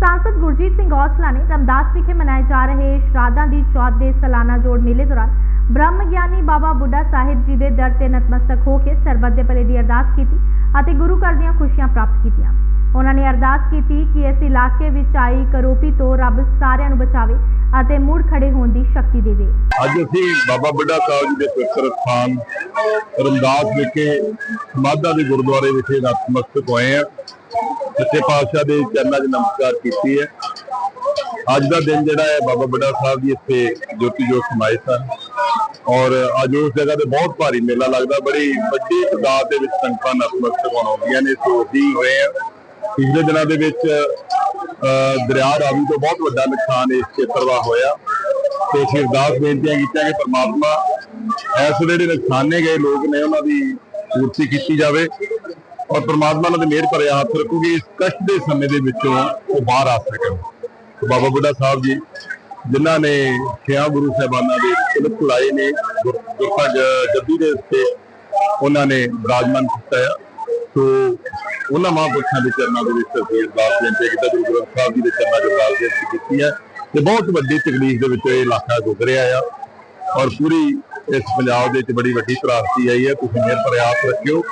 ਸਾਂਸਦ ਗੁਰਜੀਤ ਸਿੰਘ ਔਜਲਾ ਨੇ ਰਮਦਾਸ ਵਿਖੇ ਮਨਾਏ ਜਾ ਰਹੇ ਸ਼ਰਾਧਾਂ ਦੀ ਚੌਥ ਦੇ ਸਾਲਾਨਾ ਜੋੜ ਮੇਲੇ ਦੌਰਾਨ ਬ੍ਰਹਮ ਗਿਆਨੀ ਬਾਬਾ ਬੁੱਢਾ ਸਾਹਿਬ ਜੀ ਦੇ ਦਰ ਤੇ ਨਤਮਸਤਕ ਹੋ ਕੇ ਸਰਬੱਤ ਦੇ ਭਲੇ ਦੀ ਅਰਦਾਸ ਕੀਤੀ ਅਤੇ ਗੁਰੂ ਘਰ ਦੀਆਂ ਖੁਸ਼ੀਆਂ ਪ੍ਰਾਪਤ ਕੀਤੀਆਂ ਉਹਨਾਂ ਨੇ ਅਰਦਾਸ ਕੀਤੀ ਕਿ ਇਸ ਇਲਾਕੇ ਵਿੱਚ ਆਈ ਕਰੋਪੀ ਤੋਂ ਰੱਬ ਸਾਰਿਆਂ ਨੂੰ ਬਚਾਵੇ ਅਤੇ ਮੁੜ ਖੜੇ ਹੋਣ ਦੀ ਸ਼ਕਤੀ ਦੇਵੇ। ਅੱਜ ਅਸੀਂ ਬਾਬਾ ਬੁੱਢਾ ਸਾਹਿਬ ਜੀ ਦੇ ਪਵਿੱਤਰ ਸਥਾਨ, ਰਮਦਾਸ ਵਿਖੇ, ਮਾਧਾ ਦੇ ਗੁਰਦੁਆਰੇ ਵਿਖੇ ਨਤਮਸਤਕ ਹੋਏ ਆ ਸੱਚੇ ਪਾਤਸ਼ਾਹ ਦੇ ਚਰਨਾਂ 'ਚ ਨਮਸਕਾਰ ਕੀਤੀ ਹੈ। ਅੱਜ ਦਾ ਦਿਨ ਜਿਹੜਾ ਹੈ, ਬਾਬਾ ਬੁੱਢਾ ਸਾਹਿਬ ਜੀ ਇੱਥੇ ਜੋਤੀ ਜੋਤ ਸਮਾਏ ਸਨ। ਔਰ ਅੱਜ ਉਸ ਜਗ੍ਹਾ ਤੇ ਬਹੁਤ ਭਾਰੀ ਮੇਲਾ ਲੱਗਦਾ। ਬੜੀ ਵੱਡੀ ਤਾਦਾਦ ਦੇ ਵਿੱਚ ਸੰਗਤਾਂ ਨਤਮਸਤਕ ਹੋਣ ਆਉਂਦੀਆਂ ਨੇ, ਸੋ ਹੀ ਹੋਏ ਆ ਪਿਛਲੇ ਦਿਨਾਂ ਦੇ ਵਿੱਚ ਦਰਿਆ ਰਾਵੀ ਤੋਂ ਬਹੁਤ ਵੱਡਾ ਨੁਕਸਾਨ ਇਸ ਖੇਤਰ ਦਾ ਹੋਇਆ ਤੇ ਅਸੀਂ ਅਰਦਾਸ ਬੇਨਤੀਆਂ ਕੀਤੀਆਂ ਕਿ ਪ੍ਰਮਾਤਮਾ ਇਸ ਵੇਲੇ ਜਿਹੜੇ ਨੁਕਸਾਨੇ ਗਏ ਲੋਕ ਨੇ, ਉਹਨਾਂ ਦੀ ਪੂਰਤੀ ਕੀਤੀ ਜਾਵੇ ਔਰ ਪਰਮਾਤਮਾ ਉਹਨਾਂ ਦੇ ਮਿਹਰ ਭਰਿਆ ਹੱਥ ਰੱਖੂਗੀ। ਇਸ ਕਸ਼ਟ ਦੇ ਸਮੇਂ ਦੇ ਵਿੱਚੋਂ ਉਹ ਬਾਹਰ ਆ ਸਕਣ। ਬਾਬਾ ਬੁੱਢਾ ਸਾਹਿਬ ਜੀ, ਜਿਨ੍ਹਾਂ ਨੇ ਛਿਆ ਗੁਰੂ ਸਾਹਿਬਾਨਾਂ ਦੇ ਤਿਲਕ ਲਾਏ ਨੇ, ਗੁਰ- ਗੁਰਪਾ ਜ- ਜੱਦੀ ਦੇ ਉੱਤੇ ਉਹਨਾਂ ਨੇ ਬਰਾਜਮਾਨ ਕੀਤਾ ਆ। ਸੋ ਉਹਨਾਂ ਮਹਾਂਪੁਰਖਾਂ ਦੇ ਚਰਨਾਂ ਦੇ ਵਿੱਚ ਅਸੀਂ ਅਰਦਾਸ ਬੇਨਤੀ ਕੀਤਾ ਗੁਰੂ ਗ੍ਰੰਥ ਸਾਹਿਬ ਜੀ ਦੇ ਚਰਨਾਂ 'ਚ ਦਾਸ ਬੇਨਤੀ ਕੀਤੀ ਹੈ ਤੇ ਬਹੁਤ ਵੱਡੀ ਤਕਲੀਫ ਦੇ ਵਿੱਚ ਇਹ ਇਲਾਕਾ ਗੁਜ਼ਰਿਆ ਆ ਔਰ ਪੂਰੀ ਇਸ ਪੰਜਾਬ ਦੇ ਵਿੱਚ ਬੜੀ ਵੱਡੀ ਪ੍ਰਾਪਤੀ ਆਈ ਹੈ। ਤੁਸੀਂ ਮਿਹਰ ਭਰਿਆ ਰੱਖਿਓ।